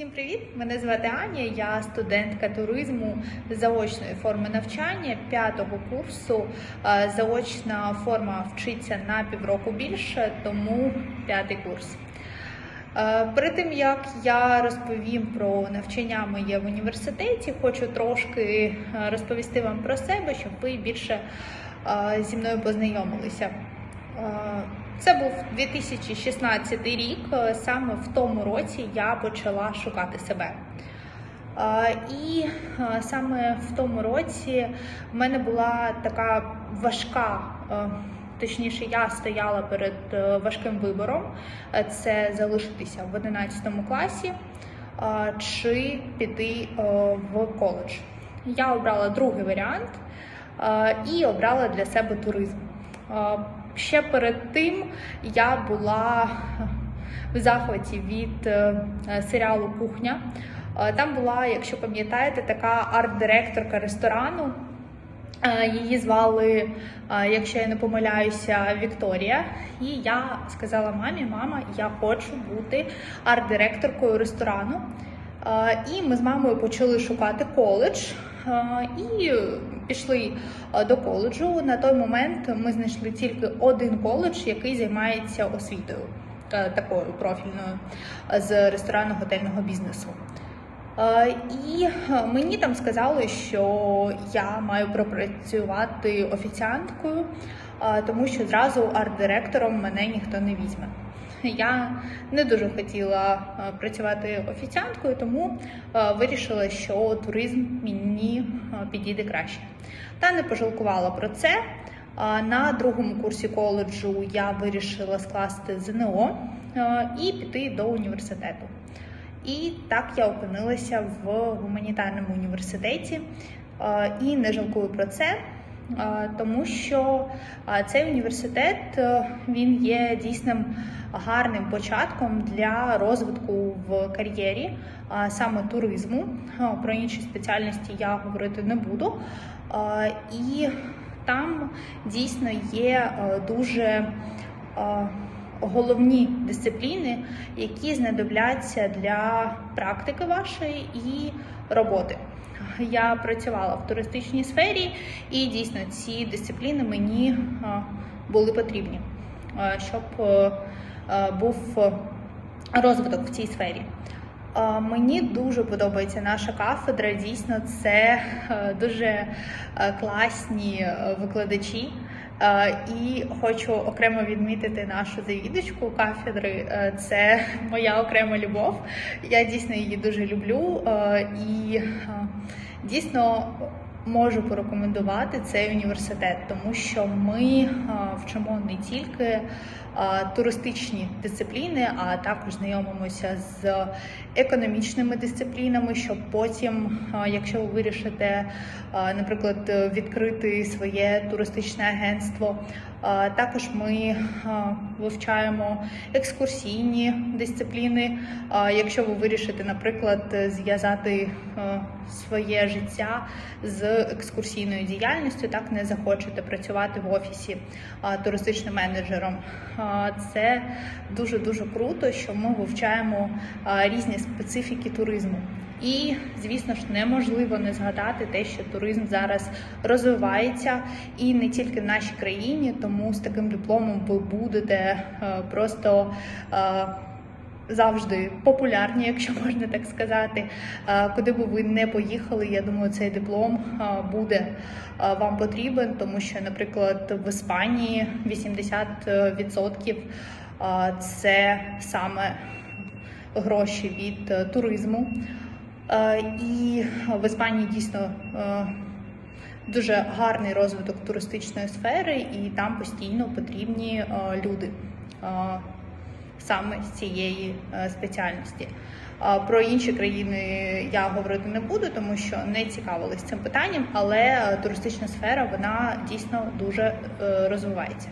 Всім привіт! Мене звати Аня. Я студентка туризму заочної форми навчання п'ятого курсу. Е, Заочна форма вчиться на півроку більше, тому п'ятий курс. Е, Перед тим як я розповім про навчання моє в університеті, хочу трошки е, розповісти вам про себе, щоб ви більше зі мною познайомилися. Е, Це був 2016 рік. Е, Саме в тому році я почала шукати себе. Е, І саме в тому році в мене була така важка, точніше, я стояла перед важким вибором: це залишитися в 11 класі чи піти в коледж. Я обрала другий варіант і обрала для себе туризм. Ще перед тим я була в захваті від е, серіалу Кухня. Е, Там була, якщо пам'ятаєте, така арт-директорка ресторану. Е, Її звали, якщо я не помиляюся, Вікторія. І я сказала мамі: мама, я хочу бути арт-директоркою ресторану. І ми з мамою почали шукати коледж і пішли до коледжу. На той момент ми знайшли тільки один коледж, який займається освітою е, такою профільною е, з ресторанно-готельного бізнесу. І е, мені там сказали, що я маю пропрацювати офіціанткою, тому що зразу арт-директором мене ніхто не візьме. Я не дуже хотіла е, працювати офіціанткою, тому е, вирішила, що туризм мені е, підійде краще. Та не пожалкувала про це. На другому курсі коледжу я вирішила скласти ЗНО і піти до університету. І так я опинилася в гуманітарному університеті і не жалкую про це, тому що цей університет е, він є дійсним гарним початком для розвитку в кар'єрі, саме туризму. Е, Про інші спеціальності я говорити не буду. Е, І там дійсно є дуже головні дисципліни, які знадобляться для практики вашої і роботи. Я працювала в туристичній сфері, і дійсно ці дисципліни мені е, були потрібні, е, щоб е, був розвиток в цій сфері. Мені дуже подобається наша кафедра. Дійсно, це дуже класні викладачі. Е, І хочу окремо відмітити нашу завідочку кафедри. Е, Це моя окрема любов. Я дійсно її дуже люблю е, і дійсно можу порекомендувати цей університет, тому що ми е, вчимо не тільки е, туристичні дисципліни, а також знайомимося з економічними дисциплінами, щоб потім, е, якщо ви вирішите, наприклад, відкрити своє туристичне агентство. Е, Також ми е, вивчаємо екскурсійні дисципліни. Е, Якщо ви вирішите, наприклад, зв'язати своє життя з екскурсійною діяльністю, так не захочете працювати в офісі туристичним менеджером. Це дуже дуже круто, що ми вивчаємо різні специфіки туризму. І, звісно ж, неможливо не згадати те, що туризм зараз розвивається і не тільки в нашій країні, тому з таким дипломом ви будете е, просто е, завжди популярні, якщо можна так сказати. Е, Куди би ви не поїхали, я думаю, цей диплом буде вам потрібен, тому що, наприклад, в Іспанії 80% е, це саме гроші від туризму. Е, І в Іспанії дійсно е, дуже гарний розвиток туристичної сфери, і там постійно потрібні е, люди саме з цієї спеціальності. Про інші країни я говорити не буду, тому що не цікавилась цим питанням, але туристична сфера вона дійсно дуже розвивається.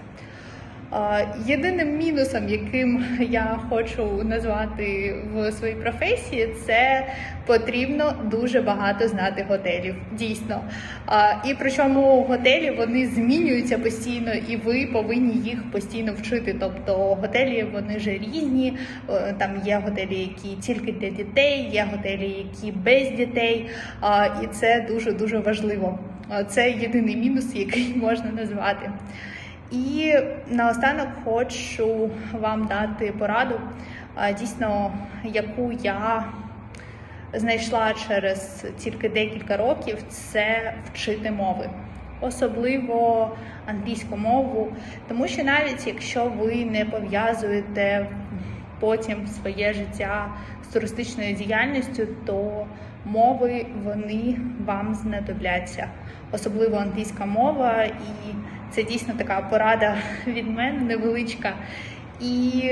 Єдиним мінусом, яким я хочу назвати в своїй професії, це потрібно дуже багато знати готелів. Дійсно. І причому готелі вони змінюються постійно, і ви повинні їх постійно вчити. Тобто готелі вони ж різні. Е, Там є готелі, які тільки для дітей, є готелі, які без дітей. І це дуже дуже важливо. Це єдиний мінус, який можна назвати. І наостанок хочу вам дати пораду, дійсно, яку я знайшла через тільки декілька років, це вчити мови. Особливо англійську мову, тому що навіть якщо ви не пов'язуєте потім своє життя з туристичною діяльністю, то мови вони вам знадобляться, особливо англійська мова, і це дійсно така порада від мене невеличка. І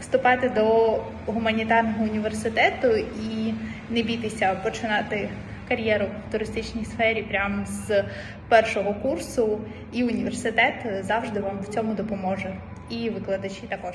вступати до гуманітарного університету і не бійтеся починати кар'єру в туристичній сфері прямо з першого курсу, і університет завжди вам в цьому допоможе, і викладачі також.